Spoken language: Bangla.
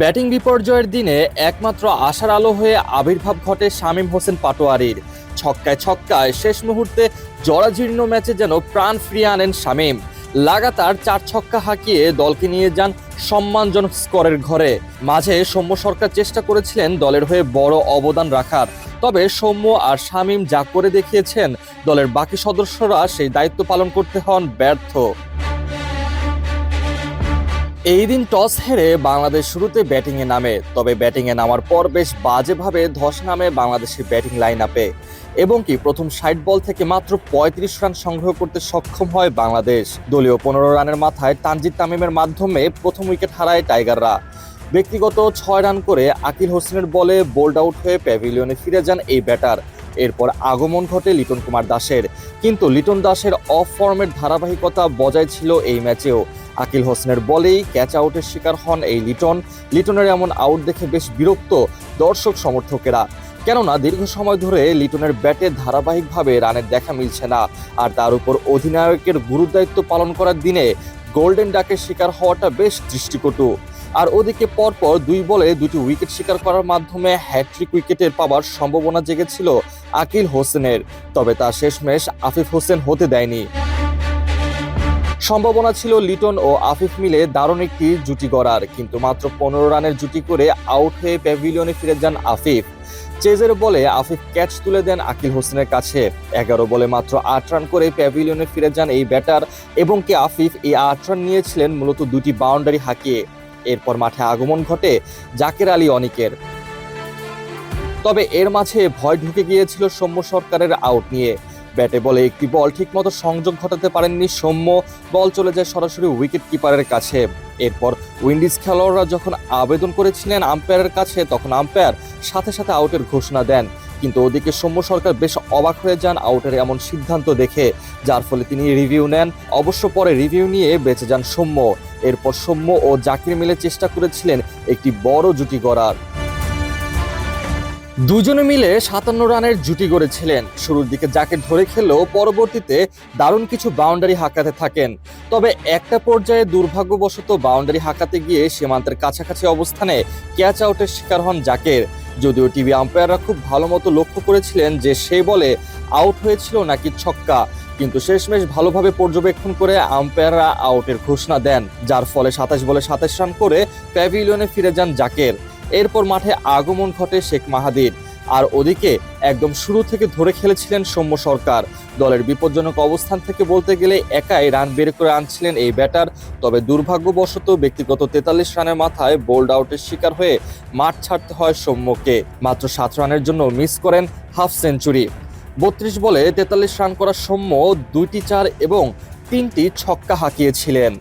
ব্যাটিং বিপর্যয়ের দিনে একমাত্র আশার আলো হয়ে আবির্ভাব ঘটে শামীম হোসেন পাটোয়ারির। ছক্কায় ছক্কায় শেষ মুহূর্তে জরাজীর্ণ ম্যাচে যেন প্রাণ ফিরিয়ে আনেন শামীম। লাগাতার চার ছক্কা হাঁকিয়ে দলকে নিয়ে যান সম্মানজনক স্কোরের ঘরে। মাঝে সৌম্য সরকার চেষ্টা করেছিলেন দলের হয়ে বড় অবদান রাখার। তবে সৌম্য আর শামীম যা করে দেখিয়েছেন, দলের বাকি সদস্যরা সেই দায়িত্ব পালন করতে হন ব্যর্থ। এই দিন টস হেরে বাংলাদেশ শুরুতে ব্যাটিংয়ে নামে, তবে ব্যাটিংয়ে নামার পর বেশ বাজেভাবে ধস নামে বাংলাদেশের ব্যাটিং লাইন আপে এবং কি, প্রথম ষাট বল থেকে মাত্র পঁয়ত্রিশ রান সংগ্রহ করতে সক্ষম হয় বাংলাদেশ। দলীয় পনেরো রানের মাথায় তানজিদ তামিমের মাধ্যমে প্রথম উইকেট হারায় টাইগাররা। ব্যক্তিগত ছয় রান করে আকিল হোসেনের বলে বোল্ড আউট হয়ে প্যাভিলিয়নে ফিরে যান এই ব্যাটার। এরপর আগমন ঘটে লিটন কুমার দাসের। কিন্তু লিটন দাসের অফ ফর্মের ধারাবাহিকতা বজায় ছিল এই ম্যাচেও। আকিল হোসেনের বলেই ক্যাচ আউটের শিকার হন এই লিটন। লিটনের এমন আউট দেখে বেশ বিরক্ত দর্শক সমর্থকেরা। কেননা দীর্ঘ সময় ধরে লিটনের ব্যাটে ধারাবাহিকভাবে রানের দেখা মিলছে না। আর তার উপর অধিনায়কের গুরুদায়িত্ব পালন করার দিনে গোল্ডেন ডাকের শিকার হওয়াটা বেশ দৃষ্টিকটু। আর ওদিকে পরপর দুই বলে দুটি উইকেট শিকার করার মাধ্যমে হ্যাট্রিক উইকেটের পাওয়ার সম্ভাবনা জেগেছিল আকিল হোসেনের, তবে তা শেষমেশ আফিফ হোসেন হতে দেয়নি। সম্ভাবনা ছিল লিটন ও আফিফ মিলে দারুণ একটি জুটি গড়ার, কিন্তু মাত্র পনেরো রানের জুটি করে আউট হয়ে প্যাভিলিয়নে ফিরে যান আফিফ। চেজের বলে আফিফ ক্যাচ তুলে দেন আকিল হোসেনের কাছে। এগারো বলে মাত্র আট রান করে প্যাভিলিয়নে ফিরে যান এই ব্যাটার এবং কি আফিফ এই আট রান নিয়েছিলেন মূলত দুটি বাউন্ডারি হাঁকিয়ে। এরপর মাঠে আগমন ঘটে জাকের আলী অনিকের। তবে এর মাঝে ভয় ঢুকে গিয়েছিল সৌম্য সরকারের আউট নিয়ে। ব্যাটে বলে একটি বল ঠিকমতো সংযোগ ঘটাতে পারেননি সৌম্য, বল চলে যায় সরাসরি উইকেট কিপারের কাছে। এরপর উইন্ডিজ খেলোয়াড়রা যখন আবেদন করেছিলেন আম্পায়ারের কাছে, তখন আম্পায়ার সাথে সাথে আউটের ঘোষণা দেন। কিন্তু ওদিকে সৌম্য সরকার বেশ অবাক হয়ে যান আউটের এমন সিদ্ধান্ত দেখে, যার ফলে তিনি রিভিউ নেন। অবশ্য পরে রিভিউ নিয়ে বেঁচে যান সৌম্য। এরপর সৌম্য ও জাকির মিলে চেষ্টা করেছিলেন একটি বড় জুটি গড়ার। দুজনে মিলে সাতান্ন রানের জুটি গড়েছিলেন। শুরুর দিকে যাকে ধরে খেলেও পরবর্তীতে দারুণ কিছু বাউন্ডারি হাঁকাতে থাকেন। তবে একটা পর্যায়ে দুর্ভাগ্যবশত বাউন্ডারি হাঁকাতে গিয়ে সীমান্তের কাছাকাছি অবস্থানে ক্যাচ আউটের শিকার হন জাকের। যদিও টিভি আম্পায়াররা খুব ভালো মতো লক্ষ্য করেছিলেন যে সেই বলে আউট হয়েছিল নাকি ছক্কা। কিন্তু শেষমেশ ভালোভাবে পর্যবেক্ষণ করে আম্পায়াররা আউটের ঘোষণা দেন, যার ফলে সাতাশ বলে সাতাশ রান করে প্যাভিলিয়নে ফিরে যান জাকের। এরপর মাঠে আগমন ঘটে শেখ মাহাদির। আর ওদিকে একদম শুরু থেকে ধরে খেলেছিলেন সৌম্য সরকার। দলের বিপজ্জনক অবস্থান থেকে বলতে গেলে একাই রান বের করে আনছিলেন এই ব্যাটার তবে দুর্ভাগ্যবশত ব্যক্তিগত তেতাল্লিশ রানের মাথায় বোল্ড আউটের শিকার হয়ে মাঠ ছাড়তে হয় সৌম্যকে। মাত্র সাত রানের জন্য মিস করেন হাফ সেঞ্চুরি বত্রিশ বলে তেতাল্লিশ রান করার সৌম্য দুইটি চার এবং তিনটি ছক্কা হাঁকিয়েছিলেন।